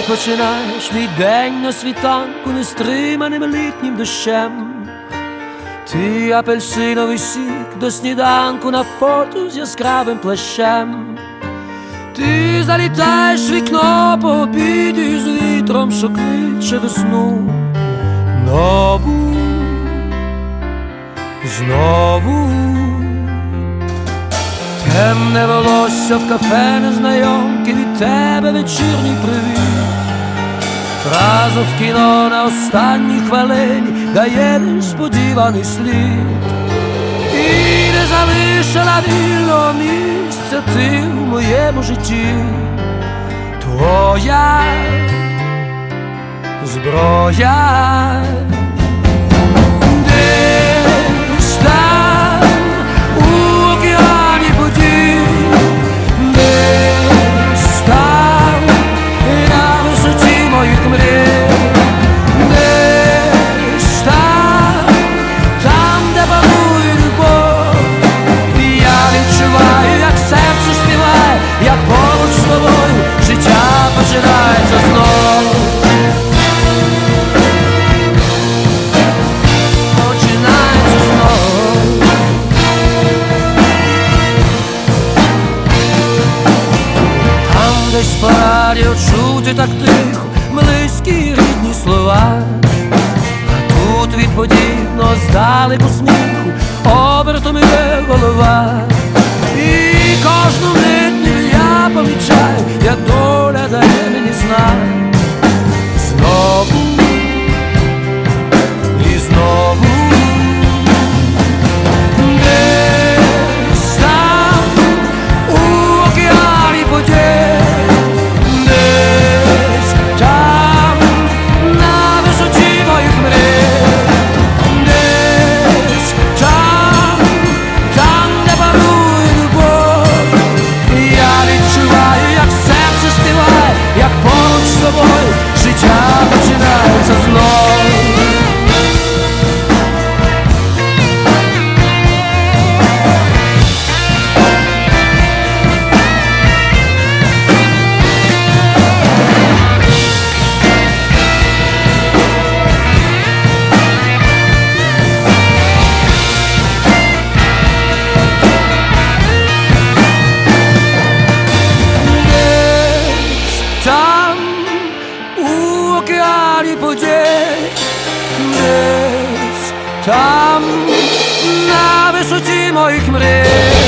розпочинаєш мій день на світанку нестриманим літнім дощем. Ти апельсиновий сік до сніданку на фото з яскравим плащем. Ти залітаєш вікно по обіді з вітром, що кличе весну. Нову, знову. Темне волосся в кафе незнайомки від тебе вечірній привіт. Фразу в кіно на останній хвилині дає несподіваний слід. І не залишила вільного місця ти в моєму житті. Твоя зброя. Чути так тихо близькі рідні слова. Знову. Океані подій, там на висоті моїх мрій.